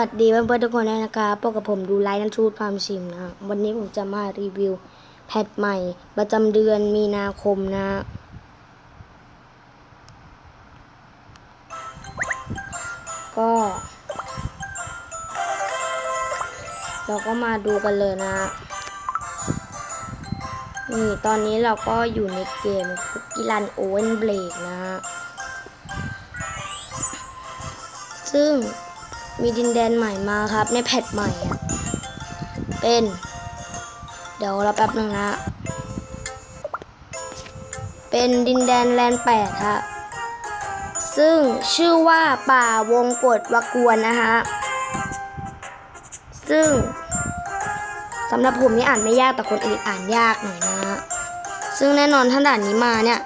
วัสดีเพื่อนๆทุกคนนะคะพบกับผมดูไลฟ์นันทูตพามชิมนะ วันนี้ผมจะมารีวิวแพทใหม่ ประจำเดือนมีนาคมนะ ก็ เราก็มาดูกันเลยนะ นี่ตอนนี้เราก็อยู่ในเกมคุกกี้รันโอเวนเบรกนะ ซึ่ง มีดินแดนใหม่มาครับ ในแพทใหม่เป็น เดี๋ยวเราแป๊บนึงนะ เป็นดินแดนแลนแปดฮะซึ่งชื่อว่าป่าวงกฏวกวนนะฮะ ซึ่งสำหรับผมนี่อ่านไม่ยากแต่คนอื่นอ่านยากหน่อยนะฮะ ซึ่งแน่นอนถ้านด่านนี้มาเนี่ย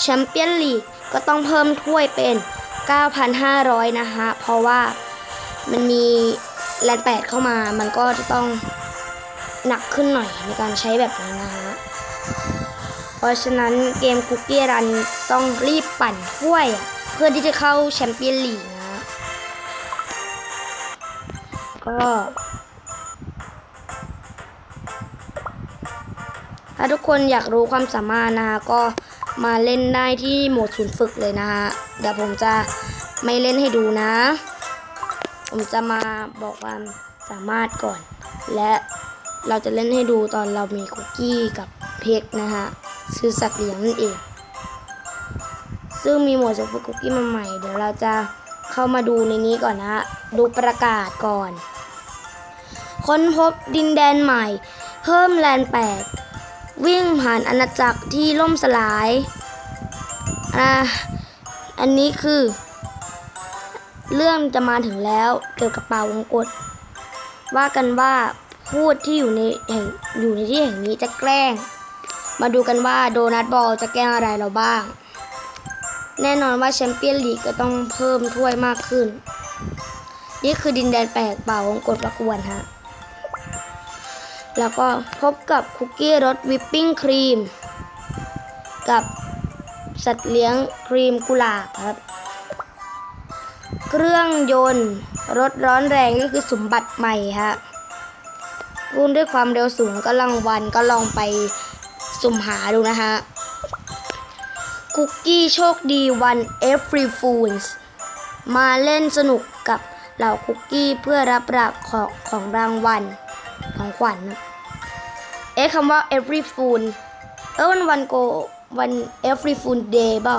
แชมเปี้ยนลีกก็ต้องเพิ่มถ้วยเป็น 9,500 นะฮะ เพราะว่า มันมีแลนแปดเข้ามา มันก็จะต้องหนักขึ้นหน่อยในการใช้แบบนี้นะฮะ เพราะฉะนั้นเกมคุกกี้รันต้องรีบปั่นถ้วยอะเพื่อที่จะเข้าแชมเปี้ยนลีกนะฮะก็ถ้าทุกคนอยากรู้ความสามารถนะคะก็มาเล่นได้ที่โหมดศูนย์ฝึกเลยนะฮะ เดี๋ยวผมจะไม่เล่นให้ดูนะ ผมจะมาบอกความสามารถก่อน และเราจะเล่นให้ดูตอนเรามีคุกกี้กับเพกนะฮะคือสัตว์เลี้ยงนั่นเอง ซึ่งมีหมวดศูนย์ฝึกคุกกี้มาใหม่ เดี๋ยวเราจะเข้ามาดูในนี้ก่อนนะฮะดูประกาศก่อน ค้นพบดินแดนใหม่ เพิ่มแลนด์แปดวิ่งผ่านอาณาจักรที่ล่มสลายอ่าอันนี้คือ เรื่องจะมาถึงแล้วเกี่ยวกับป่าวงกฏว่ากันว่าพูดที่อยู่ในแห่งอยู่ในที่แห่งนี้จะแกล้ง มาดูกันว่าโดนัทบอลจะแกล้งอะไรเราบ้าง แน่นอนว่าแชมเปี้ยนลีกก็ต้องเพิ่มถ้วยมากขึ้น นี่คือดินแดนแปลกป่าวงกฏประกวนฮะแล้วก็พบกับคุกกี้รสวิปปิ้งครีม กับสัตว์เลี้ยงครีมกุหลาบครับ เครื่องยนต์รถร้อนแรงนี่คือสมบัติใหม่ฮะรุ่นด้วยความเร็วสูงก็รางวัลก็ลองไปสุ่มหาดูนะฮะคุกกี้โชคดีวัน Every Fools มาเล่นสนุกกับเหล่าคุกกี้เพื่อรับรับของของรางวัลของขวัญ เอ๊ะคำว่า every fool เออมันวันโกวัน every fool day เปล่า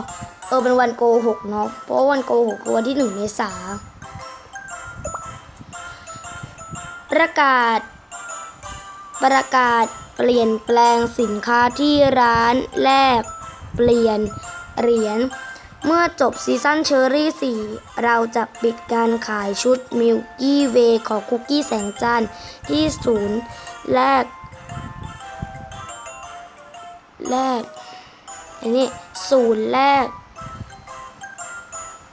เออเป็นวันโกหกเนาะเพราะวันโกหกคือวันที่หนึ่งเมษาประกาศ ประกาศเปลี่ยนแปลงสินค้าที่ร้านแลกเปลี่ยนเหรียญเมื่อจบซีซั่นเชอรี่ 4 เราจะปิดการขายชุดมิลกี้เวของคุกกี้แสงจันทร์ที่ศูนย์แลกแลกอันนี้ศูนย์แลก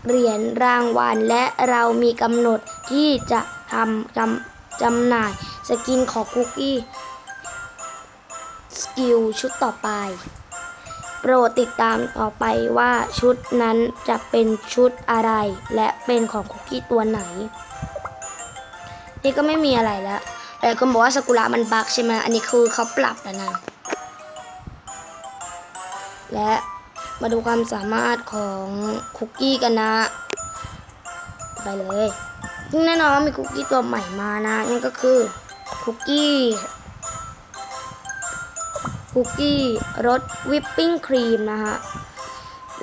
เหรียญรางวัลและเรามีกำหนดที่จะทำจำจำหน่ายสกินของคุกกี้สกิลชุดต่อไป โปรดติดตามต่อไปว่าชุดนั้นจะเป็นชุดอะไร และเป็นของคุกกี้ตัวไหน นี่ก็ไม่มีอะไรแล้วแต่ก็บอกว่าสกุระมันบักใช่ไหมอันนี้คือเขาปรับแล้วนะและ มาดูความสามารถของคุกกี้กันนะ ไปเลยซึ่งแน่นอนมีคุกกี้ตัวใหม่มานะนั่นก็คือคุกกี้คุกกี้รสวิปปิ้งครีมนะฮะ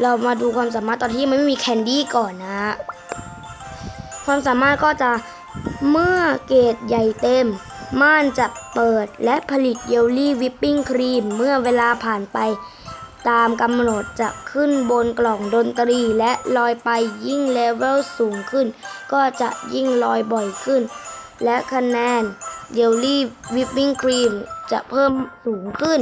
เรามาดูความสามารถตอนที่ยังไม่มีแคนดี้ก่อนนะความสามารถก็จะเมื่อเกรดใหญ่เต็ม ม่านจะเปิดและผลิตเยลลี่วิปปิ้งครีม เมื่อเวลาผ่านไป ตามกำหนดจะขึ้นบนกล่องดนตรีและลอยไปยิ่งเลเวลสูงขึ้น ก็จะยิ่งลอยบ่อยขึ้น และคะแนนเยลลี่วิปปิ้งครีมจะเพิ่มสูงขึ้น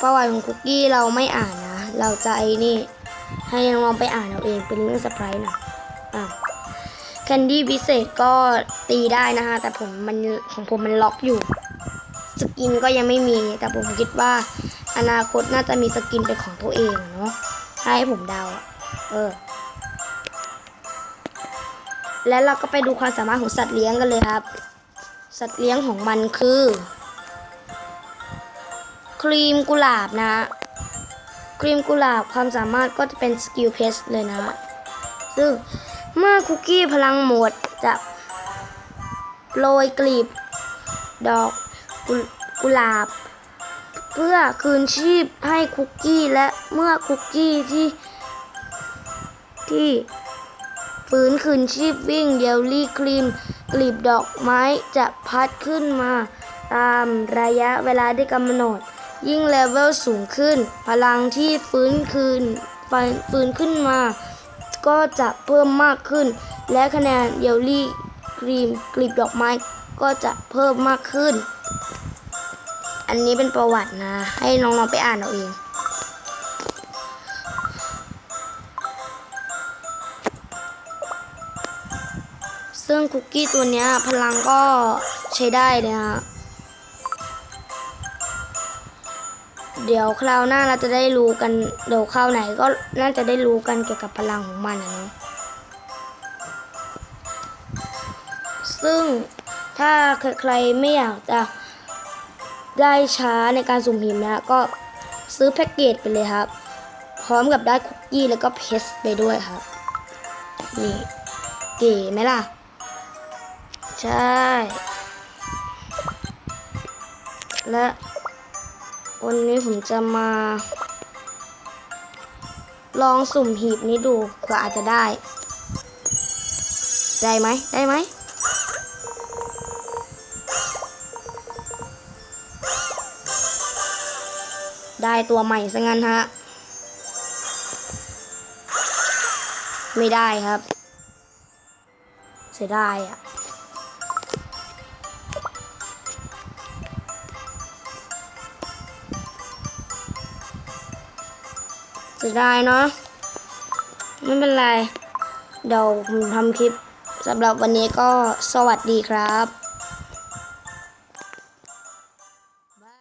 ประวัติของคุกกี้เราไม่อ่านนะ เราจะไอ้นี่ ให้น้องไปอ่านเอาเองเป็นเรื่องเซอร์ไพรส์นะอะแคนดี้พิเศษก็ตีได้นะคะแต่ผมมันของผมมันล็อกอยู่ สกินก็ยังไม่มี แต่ผมคิดว่า อนาคตน่าจะมีสกินเป็นของตัวเองเนาะถ้าให้ผมเดาอะเออ และเราก็ไปดูความสามารถของสัตว์เลี้ยงกันเลยครับ สัตว์เลี้ยงของมันคือ ครีมกุหลาบนะ ครีมกุหลาบความสามารถก็จะเป็นสกิลเพสเลยนะฮะซึ่งเมื่อคุกกี้พลังหมดจะโปรยกลีบ ดอก กุหลาบ เพื่อคืนชีพให้คุกกี้และเมื่อคุกกี้ที่ ที่ฟื้นคืนชีพวิ่งเยลลี่ครีมกลีบดอกไม้จะพัดขึ้นมา ตามระยะเวลาที่กำหนด ยิ่งเลเวลสูงขึ้น พลังที่ฟื้นคืนฟื้นขึ้นมา ก็จะเพิ่มมากขึ้น และคะแนนเยลลี่ครีมกลีบดอกไม้ก็จะเพิ่มมากขึ้น อันนี้เป็นประวัตินะ ให้น้องๆไปอ่านเอาเอง ซึ่งคุกกี้ตัวนี้พลังก็ใช้ได้เลยฮะเดี๋ยวคราวหน้าเราจะได้รู้กัน เดี๋ยวคราวไหนก็น่าจะได้รู้กันเกี่ยวกับพลังของมันนะเนาะซึ่งถ้าใครๆไม่อยากจะ ได้ช้าในการสุ่มหิมนะก็ซื้อแพ็กเกจไปเลยครับ พร้อมกับได้คุกกี้แล้วก็เพสไปด้วยครับ นี่เก๋ไหมล่ะ ใช่ และวันนี้ผมจะมา ลองสุ่มหีบนี้ดูเผื่ออาจจะได้ ได้ไหมได้ไหม ได้ตัวใหม่ซะงั้นฮะ ไม่ได้ครับ เสียดายอะเสียดายเนาะไม่เป็นไร เดี๋ยวผมทำคลิปสำหรับวันนี้ก็สวัสดีครับ